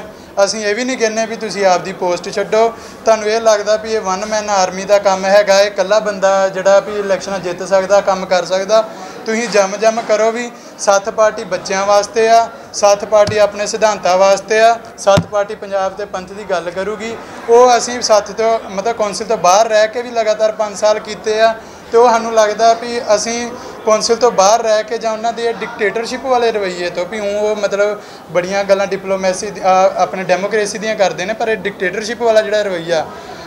ਅਸੀਂ ਇਹ ਵੀ ਨਹੀਂ ਕਹਿੰਦੇ ਵੀ ਤੁਸੀਂ ਆਪਦੀ ਪੋਸਟ ਛੱਡੋ। ਤੁਹਾਨੂੰ ਇਹ ਲੱਗਦਾ ਵੀ ਇਹ ਵਨ ਮੈਨ ਆਰਮੀ ਦਾ ਕੰਮ ਹੈਗਾ, ਇਹ ਇਕੱਲਾ ਬੰਦਾ ਜਿਹੜਾ ਵੀ ਇਲੈਕਸ਼ਨਾਂ ਜਿੱਤ ਸਕਦਾ, ਕੰਮ ਕਰ ਸਕਦਾ। ਤੁਸੀਂ ਜਮ-ਜਮ ਕਰੋ ਵੀ ਸੱਤ ਪਾਰਟੀ ਬੱਚਿਆਂ ਵਾਸਤੇ ਆ, ਸੱਤ ਪਾਰਟੀ ਆਪਣੇ ਸਿਧਾਂਤਾਂ ਵਾਸਤੇ ਆ, ਸੱਤ ਪਾਰਟੀ ਪੰਜਾਬ ਦੇ ਪੰਥ ਦੀ ਗੱਲ ਕਰੂਗੀ। ਉਹ ਅਸੀਂ ਸੱਤ ਤੋਂ ਮਤਲਬ ਕੌਂਸਲ ਤੋਂ ਬਾਹਰ ਰਹਿ ਕੇ ਵੀ ਲਗਾਤਾਰ 5 ਸਾਲ ਕੀਤੇ ਆ। ਤੇ ਉਹ ਸਾਨੂੰ ਲੱਗਦਾ ਵੀ ਅਸੀਂ ਕੌਂਸਲ ਤੋਂ ਬਾਹਰ ਰਹਿ ਕੇ ਜਾਂ ਉਹਨਾਂ ਦੇ ਡਿਕਟੇਟਰਸ਼ਿਪ ਵਾਲੇ ਰਵੱਈਏ ਤੋਂ ਵੀ ਊਂ ਉਹ ਮਤਲਬ ਬੜੀਆਂ ਗੱਲਾਂ ਡਿਪਲੋਮੈਸੀ ਆਪਣੇ ਡੈਮੋਕ੍ਰੇਸੀ ਦੀਆਂ ਕਰਦੇ ਨੇ, ਪਰ ਇਹ ਡਿਕਟੇਟਰਸ਼ਿਪ ਵਾਲਾ ਜਿਹੜਾ ਰਵੱਈਆ,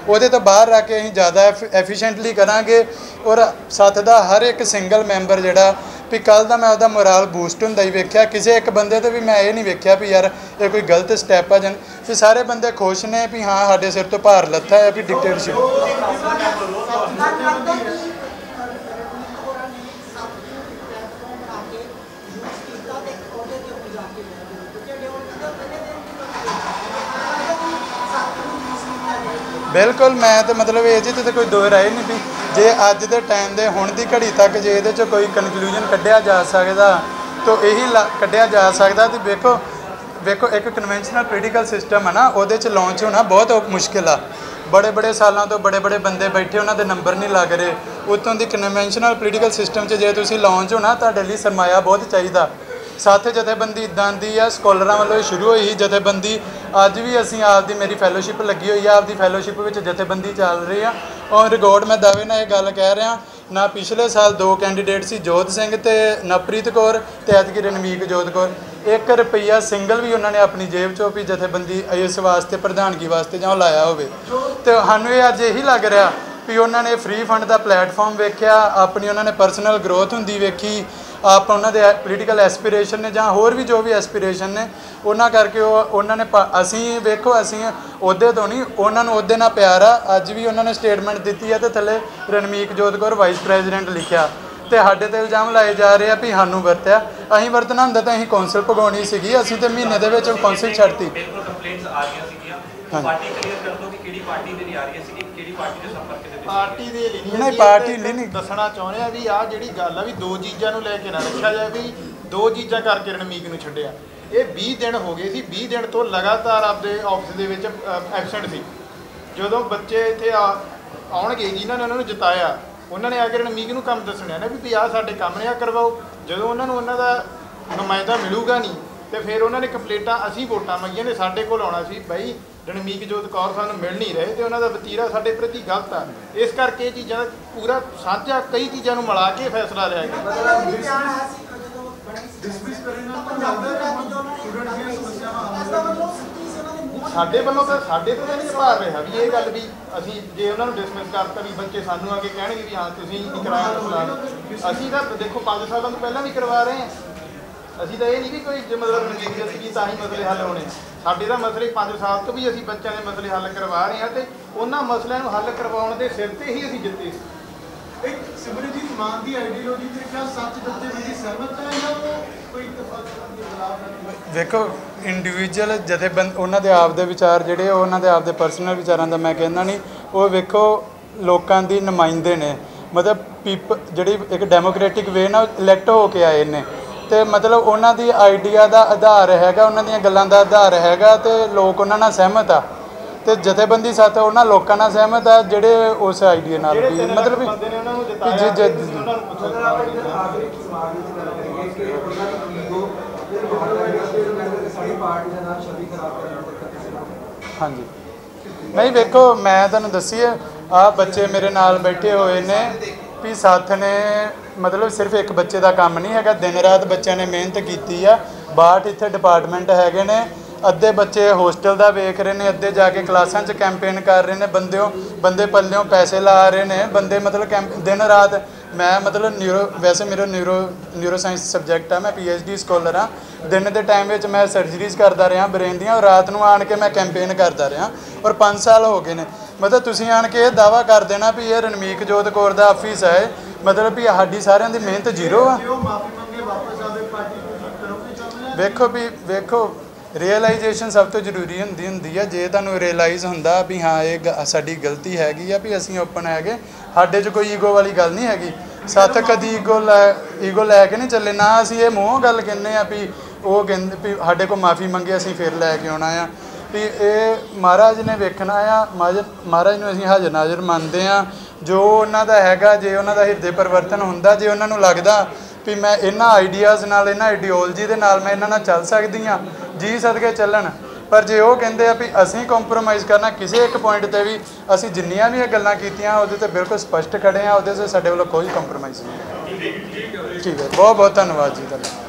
ਉਹਦੇ ਤੋਂ ਬਾਹਰ ਰੱਖ ਕੇ ਅਸੀਂ ਜ਼ਿਆਦਾ ਐਫੀਸ਼ੀਐਂਟਲੀ ਕਰਾਂਗੇ ਔਰ ਸੱਤ ਦਾ ਹਰ ਇੱਕ ਸਿੰਗਲ ਮੈਂਬਰ ਜਿਹੜਾ ਵੀ ਕੱਲ ਦਾ ਮੈਂ ਉਹਦਾ ਮੋਰਲ ਬੂਸਟ ਹੁੰਦਾ ਹੀ ਵੇਖਿਆ, ਕਿਸੇ ਇੱਕ ਬੰਦੇ ਤੇ ਵੀ ਮੈਂ ਇਹ ਨਹੀਂ ਵੇਖਿਆ ਵੀ ਯਾਰ ਇਹ ਕੋਈ ਗਲਤ ਸਟੈਪ ਆ ਜਨ ਵੀ ਸਾਰੇ ਬੰਦੇ ਖੁਸ਼ ਨੇ ਵੀ ਹਾਂ, ਸਾਡੇ ਸਿਰ ਤੋਂ ਭਾਰ ਲੱਥਾ ਹੈ ਵੀ ਡਿਕਟੇਟਰਸ਼ਿਪ ਬਿਲਕੁਲ, ਮੈਂ ਤੇ ਮਤਲਬ ਇਹ ਜੀ ਤੇ ਕੋਈ ਦੋ ਰਾਏ ਨਹੀਂ ਵੀ ਜੇ ਅੱਜ ਦੇ ਟਾਈਮ ਦੇ ਹੁਣ ਦੀ ਘੜੀ ਤੱਕ ਜੇ ਇਹਦੇ 'ਚ ਕੋਈ ਕਨਕਲੂਜਨ ਕੱਢਿਆ ਜਾ ਸਕਦਾ, ਤਾਂ ਇਹੀ ਲਾ- ਕੱਢਿਆ ਜਾ ਸਕਦਾ ਤੇ ਵੇਖੋ ਵੇਖੋ, ਇੱਕ ਕਨਵੈਨਸ਼ਨਲ ਪੋਲੀਟੀਕਲ ਸਿਸਟਮ ਹੈ ਨਾ, ਉਹਦੇ ਚ ਲਾਂਚ ਹੋਣਾ ਬਹੁਤ ਮੁਸ਼ਕਿਲ ਆ। ਬੜੇ ਬੜੇ ਸਾਲਾਂ ਤੋਂ ਬੜੇ ਬੜੇ ਬੰਦੇ ਬੈਠੇ, ਉਹਨਾਂ ਦੇ ਨੰਬਰ ਨਹੀਂ ਲੱਗ ਰਹੇ। ਉਤੋਂ ਦੀ ਕਨਵੈਨਸ਼ਨਲ ਪੋਲੀਟੀਕਲ ਸਿਸਟਮ 'ਚ ਜੇ ਤੁਸੀਂ ਲਾਂਚ ਹੋਣਾ, ਤੁਹਾਡੇ ਲਈ ਸਰਮਾਇਆ ਬਹੁਤ ਚਾਹੀਦਾ। ਸਾਥ ਜਥੇਬੰਦੀ ਇਦਾਂ ਦੀ ਆ, ਸਕਾਲਰਾਂ ਵੱਲੋਂ ਸ਼ੁਰੂ ਹੋਈ ਸੀ, ਜਥੇਬੰਦੀ। ਅੱਜ ਵੀ ਅਸੀਂ ਆਪਦੀ ਮੇਰੀ ਫੈਲੋਸ਼ਿਪ ਲੱਗੀ ਹੋਈ ਆ, ਆਪਦੀ ਫੈਲੋਸ਼ਿਪ ਵਿੱਚ ਜਥੇਬੰਦੀ ਚੱਲ ਰਹੀ ਆ। ਔਰ ਰਿਕਾਰਡ ਮੈਂ ਦਾਅਵੇ ਨਾਲ ਇਹ ਗੱਲ ਕਹਿ ਰਿਹਾ, ਨਾ ਪਿਛਲੇ ਸਾਲ ਦੋ ਕੈਂਡੀਡੇਟ ਸੀ, ਜੋਤ ਸਿੰਘ ਤੇ ਨਵਪ੍ਰੀਤ ਕੌਰ ਤੇ ਐਤਕੀ ਰਣਮੀਕ ਜੋਤ ਕੌਰ। 1 ਰੁਪਈਆ ਸਿੰਗਲ ਵੀ ਉਹਨਾਂ ਨੇ ਆਪਣੀ ਜੇਬ ਚੋਂ ਵੀ ਜਥੇਬੰਦੀ ਇਸ ਵਾਸਤੇ, ਪ੍ਰਧਾਨਗੀ ਵਾਸਤੇ ਜਾਂ ਲਾਇਆ ਹੋਵੇ। ਤੇ ਸਾਨੂੰ ਇਹ ਅੱਜ ਇਹੀ ਲੱਗ ਰਿਹਾ ਵੀ ਉਹਨਾਂ ਨੇ ਫ੍ਰੀ ਫੰਡ ਦਾ ਪਲੇਟਫਾਰਮ ਵੇਖਿਆ, ਆਪਣੀ ਉਹਨਾਂ ਨੇ ਪਰਸਨਲ ਗਰੋਥ ਹੁੰਦੀ ਵੇਖੀ ਆਪ ਉਹਨਾਂ ਦੇ ਪੋਲੀਟੀਕਲ ਐਸਪੀਰੇਸ਼ਨ ਨੇ ਜਾਂ ਹੋਰ ਵੀ ਜੋ ਵੀ ਐਸਪੀਰੇਸ਼ਨ ਨੇ ਉਹਨਾਂ ਕਰਕੇ ਉਹ ਉਹਨਾਂ ਨੇ ਅਸੀਂ ਵੇਖੋ ਅਸੀਂ ਉਹਦੇ ਤੋਂ ਨਹੀਂ ਉਹਨਾਂ ਨੂੰ ਉਹਦੇ ਨਾਲ ਪਿਆਰ ਆ। ਅੱਜ ਵੀ ਉਹਨਾਂ ਨੇ ਸਟੇਟਮੈਂਟ ਦਿੱਤੀ ਹੈ ਤੇ ਥੱਲੇ ਰਣਮੀਕ ਜੋਤ ਕੌਰ ਵਾਈਸ ਪ੍ਰੈਜ਼ੀਡੈਂਟ ਲਿਖਿਆ। ਤੇ ਸਾਡੇ ਤੇ ਇਲਜ਼ਾਮ ਲਾਏ ਜਾ ਰਹੇ ਆ ਵੀ ਸਾਨੂੰ ਵਰਤਿਆ। ਅਸੀਂ ਵਰਤਣਾ ਹੁੰਦਾ ਤਾਂ ਅਸੀਂ ਕੌਂਸਲ ਭਗਾਉਣੀ ਸੀਗੀ। ਅਸੀਂ ਤੇ ਮਹੀਨੇ ਦੇ ਵਿੱਚ ਕੌਂਸਲ ਛੱਡਤੀ। ਬਿਲਕੁਲ ਕੰਪਲੇਂਟਸ ਆ ਰਹੀਆਂ ਸੀਗੀਆਂ। ਪਾਰਟੀ ਕਲੀਅਰ ਕਰ ਦੋ ਕਿ ਕਿਹੜੀ ਪਾਰਟੀ ਦੇ ਲਈ ਆ ਰਹੀਆਂ ਸੀ ਕਿਹੜੀ ਪਾਰਟੀ ਦੇ ਸੰਪਰਕ ਪਾਰਟੀ ਦੇ ਲਈ ਨਹੀਂ ਪਾਰਟੀ ਨਹੀਂ। ਦੱਸਣਾ ਚਾਹੁੰਦੇ ਆ ਵੀ ਆਹ ਜਿਹੜੀ ਗੱਲ ਆ ਵੀ ਦੋ ਚੀਜ਼ਾਂ ਨੂੰ ਲੈ ਕੇ ਨਾ ਰੱਖਿਆ ਜਾਏ ਵੀ ਦੋ ਚੀਜ਼ਾਂ ਕਰਕੇ ਰਣਮੀਕ ਨੂੰ ਛੱਡਿਆ। ਇਹ 20 ਦਿਨ ਹੋ ਗਏ ਸੀ 20 ਦਿਨ ਤੋਂ ਲਗਾਤਾਰ ਆਪਦੇ ਆਫਿਸ ਦੇ ਵਿੱਚ ਐਬਸੈਂਟ ਸੀ। ਜਦੋਂ ਬੱਚੇ ਇੱਥੇ ਆ ਆਉਣਗੇ ਜਿਨ੍ਹਾਂ ਨੇ ਉਹਨਾਂ ਨੂੰ ਜਿਤਾਇਆ। ਉਹਨਾਂ ਨੇ ਆ ਕੇ ਰਣਮੀਕ ਨੂੰ ਕੰਮ ਦੱਸਣਾ ਨਾ ਵੀ ਵੀ ਆਹ ਸਾਡੇ ਕੰਮ ਨੇ ਆ ਕਰਵਾਓ। ਜਦੋਂ ਉਹਨਾਂ ਨੂੰ ਉਹਨਾਂ ਦਾ ਨੁਮਾਇੰਦਾ ਮਿਲੂਗਾ ਨਹੀਂ ਤੇ ਫਿਰ ਉਹਨਾਂ ਨੇ ਕੰਪਲੀਟਾਂ ਅਸੀਂ ਵੋਟਾਂ ਮੰਗੀਆਂ ਨੇ ਸਾਡੇ ਕੋਲ ਆਉਣਾ ਸੀ ਬਈ ਰਣਮੀਕ ਜੋਤ ਕੌਰ ਸਾਨੂੰ ਮਿਲ ਨਹੀਂ ਰਹੇ ਤੇ ਉਹਨਾਂ ਦਾ ਵਤੀਰਾ ਸਾਡੇ ਪ੍ਰਤੀ ਗਲਤ ਆ। ਇਸ ਕਰਕੇ ਇਹ ਚੀਜ਼ਾਂ ਦਾ ਪੂਰਾ ਸਾਂਝਾ ਕਈ ਚੀਜ਼ਾਂ ਨੂੰ ਮਿਲਾ ਕੇ ਫੈਸਲਾ ਲਿਆ ਗਿਆ। ਸਾਡੇ ਵੱਲੋਂ ਤਾਂ ਸਾਡੇ ਤੋਂ ਤਾਂ ਨਹੀਂ ਭਾਰ ਰਿਹਾ ਵੀ ਇਹ ਗੱਲ ਵੀ ਅਸੀਂ ਜੇ ਉਹਨਾਂ ਨੂੰ ਡਿਸਮਿਸ ਕਰਤਾ ਵੀ ਬੱਚੇ ਸਾਨੂੰ ਆ ਕੇ ਕਹਿਣਗੇ ਵੀ ਹਾਂ ਤੁਸੀਂ ਨਹੀਂ ਕਰਾਇਆ ਅਸੀਂ ਤਾਂ ਦੇਖੋ 5 ਸਾਲਾਂ ਤੋਂ ਪਹਿਲਾਂ ਵੀ ਕਰਵਾ ਰਹੇ ਹਾਂ। ਅਸੀਂ ਤਾਂ ਇਹ ਨਹੀਂ ਵੀ ਕੋਈ ਜੇ ਮਤਲਬ ਨਜ਼ਦੀਕ ਅਸੀਂ ਤਾਂ ਹੀ ਮਸਲੇ ਹੱਲ ਹੋਣੇ। ਸਾਡੇ ਤਾਂ ਮਸਲੇ 5 ਸਾਲ ਤੋਂ ਵੀ ਅਸੀਂ ਬੱਚਿਆਂ ਦੇ ਮਸਲੇ ਹੱਲ ਕਰਵਾ ਰਹੇ ਹਾਂ ਤੇ ਉਹਨਾਂ ਮਸਲਿਆਂ ਨੂੰ ਹੱਲ ਕਰਵਾਉਣ ਦੇ ਸਿਰ ਤੇ ਹੀ ਅਸੀਂ ਜਿੱਤੇ। ਸੀ ਇੱਕ ਸਿਮਰਜੀਤ ਮਾਨ ਦੀ ਆਈਡੀਓਲੋਜੀ ਤੇ ਕਿਆ ਸੱਚ ਜਥੇਬੰਦੀ ਸਹਿਮਤ ਹੈ ਜਾਂ ਉਹ ਕੋਈ ਇਤਫਾਕ ਦੀ ਖਿਲਾਫ ਵੇਖੋ ਇੰਡੀਵਿਜੂਅਲ ਜਥੇਬੰਦ ਉਹਨਾਂ ਦੇ ਆਪ ਦੇ ਵਿਚਾਰ ਜਿਹੜੇ ਉਹ ਉਹਨਾਂ ਦੇ ਆਪ ਦੇ ਪਰਸਨਲ ਵਿਚਾਰਾਂ ਦਾ ਮੈਂ ਕਹਿੰਦਾ ਨਹੀਂ। ਉਹ ਵੇਖੋ ਲੋਕਾਂ ਦੀ ਨੁਮਾਇੰਦੇ ਨੇ। ਮਤਲਬ ਪੀਪ ਜਿਹੜੀ ਇੱਕ ਡੈਮੋਕ੍ਰੈਟਿਕ ਵੇ ਨਾਲ ਇਲੈਕਟ ਹੋ ਕੇ ਆਏ ਨੇ। ਤੇ ਮਤਲਬ ਉਹਨਾਂ ਦੀ ਆਈਡੀਆ ਦਾ ਆਧਾਰ ਹੈਗਾ ਉਹਨਾਂ ਦੀਆਂ ਗੱਲਾਂ ਦਾ ਆਧਾਰ ਹੈਗਾ ਤੇ ਲੋਕ ਉਹਨਾਂ ਨਾਲ ਸਹਿਮਤ ਆ। ਤੇ ਜਥੇਬੰਦੀ ਸਾਥ ਉਹਨਾਂ ਲੋਕਾਂ ਨਾਲ ਸਹਿਮਤ ਆ ਜਿਹੜੇ ਉਸ ਆਈਡੀਆ ਨਾਲ ਵੀ ਮਤਲਬ ਜੇ- ਜੇ- ਕਿ ਨੂੰ ਹਾਂਜੀ। ਨਹੀਂ ਵੇਖੋ ਮੈਂ ਤੁਹਾਨੂੰ ਦੱਸੀਏ ਆ ਬੱਚੇ ਮੇਰੇ ਨਾਲ ਬੈਠੇ ਹੋਏ ਨੇ। ਵੀ ਸਾਥ ਨੇ, ਮਤਲਬ ਸਿਰਫ ਇੱਕ ਬੱਚੇ ਦਾ ਕੰਮ ਨਹੀਂ ਹੈਗਾ, ਦਿਨ ਰਾਤ ਬੱਚਿਆਂ ਨੇ ਮਿਹਨਤ ਕੀਤੀ ਆ। 62 ਇੱਥੇ ਡਿਪਾਰਟਮੈਂਟ ਹੈਗੇ ਨੇ, ਅੱਧੇ ਬੱਚੇ ਹੋਸਟਲ ਦਾ ਵੇਖ ਰਹੇ ਨੇ, ਅੱਧੇ ਜਾ ਕੇ ਕਲਾਸਾਂ 'ਚ ਕੈਂਪੇਨ ਕਰ ਰਹੇ ਨੇ, ਬੰਦਿਓ, ਬੰਦੇ ਪੱਲਿਓਂ ਪੈਸੇ ਲਾ ਰਹੇ ਨੇ, ਬੰਦੇ ਮਤਲਬ ਕੈਂਪ ਦਿਨ ਰਾਤ ਮੈਂ ਮਤਲਬ ਨਿਊਰੋ ਵੈਸੇ ਮੇਰਾ ਨਿਊਰੋ ਨਿਊਰੋ ਸਾਇੰਸ ਸਬਜੈਕਟ ਆ, ਮੈਂ ਡੀ ਸਕਾਲਰ ਆ। ਦਿਨ ਦੇ ਟਾਈਮ ਵਿੱਚ ਮੈਂ ਸਰਜਰੀਜ਼ ਕਰਦਾ ਰਿਹਾ ਬ੍ਰੇਨ ਦੀਆਂ, ਔਰ ਰਾਤ ਨੂੰ ਆਣ ਕੇ ਮੈਂ ਕੈਂਪੇਨ ਕਰਦਾ ਰਿਹਾ। ਔਰ 5 ਸਾਲ ਹੋ ਗਏ ਨੇ। ਮਤਲਬ ਤੁਸੀਂ ਆਣ ਕੇ ਇਹ ਦਾਵਾ ਕਰ ਦੇਣਾ ਵੀ ਇਹ ਰਣਮੀਕ ਜੋਤ ਕੌਰ ਦਾ ਆਫਿਸ ਹੈ। ਮਤਲਬ ਵੀ ਸਾਡੀ ਸਾਰਿਆਂ ਦੀ ਮਿਹਨਤ ਜ਼ੀਰੋ ਆ। ਵੇਖੋ ਵੀ ਵੇਖੋ ਰੀਅਲਾਈਜੇਸ਼ਨ ਸਭ ਤੋਂ ਜ਼ਰੂਰੀ ਹੁੰਦੀ ਹੁੰਦੀ ਆ। ਜੇ ਤੁਹਾਨੂੰ ਰਿਅਲਾਈਜ਼ ਹੁੰਦਾ ਵੀ ਹਾਂ ਇਹ ਸਾਡੀ ਗਲਤੀ ਹੈਗੀ ਆ ਵੀ ਅਸੀਂ ਓਪਨ ਹੈਗੇ ਸਾਡੇ 'ਚ ਕੋਈ ਈਗੋ ਵਾਲੀ ਗੱਲ ਨਹੀਂ ਹੈਗੀ। ਸੱਤ ਕਦੀ ਈਗੋ ਲੈ ਈਗੋ ਲੈ ਕੇ ਨਹੀਂ ਚੱਲੇ। ਨਾ ਅਸੀਂ ਇਹ ਮੂੰਹੋਂ ਗੱਲ ਕਹਿੰਦੇ ਆ ਵੀ ਉਹ ਕਹਿੰਦੇ ਵੀ ਸਾਡੇ ਕੋਲ ਮਾਫੀ ਮੰਗੇ ਅਸੀਂ ਫਿਰ ਲੈ ਕੇ ਆਉਣਾ ਆ। ਵੀ ਇਹ ਮਹਾਰਾਜ ਨੇ ਵੇਖਣਾ ਆ ਮਾਜ- ਮਹਾਰਾਜ ਨੂੰ ਅਸੀਂ ਹਾਜ਼ਰ ਨਾਜ਼ਰ ਮੰਨਦੇ ਆ ਜੋ ਉਹਨਾਂ ਦਾ ਹੈਗਾ, ਜੇ ਉਹਨਾਂ ਦਾ ਹਿਰਦੇ ਪਰਿਵਰਤਨ ਹੁੰਦਾ, ਜੇ ਉਹਨਾਂ ਨੂੰ ਲੱਗਦਾ ਵੀ ਮੈਂ ਇਹਨਾਂ ਆਈਡੀਆਜ਼ ਨਾਲ, ਇਹਨਾਂ ਆਈਡੀਓਲੋਜੀ ਦੇ ਨਾਲ ਮੈਂ ਇਹਨਾਂ ਨਾਲ ਚੱਲ ਸਕਦੀ ਆ ਜੀ ਸਦਕੇ ਚੱਲਣ। ਪਰ ਜੇ ਉਹ ਕਹਿੰਦੇ ਆ ਵੀ ਅਸੀਂ ਕੰਪਰੋਮਾਈਜ਼ ਕਰਨਾ, ਕਿਸੇ ਇੱਕ ਪੁਆਇੰਟ ਤੇ ਵੀ ਅਸੀਂ ਜਿੰਨੀਆਂ ਵੀ ਇਹ ਗੱਲਾਂ ਕੀਤੀਆਂ, ਉਹਦੇ ਤੇ ਬਿਲਕੁਲ ਸਪਸ਼ਟ ਖੜੇ ਆ ਉਹਦੇ 'ਤੇ ਸਾਡੇ ਵੱਲੋਂ ਕੋਈ ਕੰਪਰੋਮਾਈਜ਼ ਨਹੀਂ। ਠੀਕ ਹੈ ਬਹੁਤ ਬਹੁਤ ਧੰਨਵਾਦ ਜੀ ਤੁਹਾਡਾ।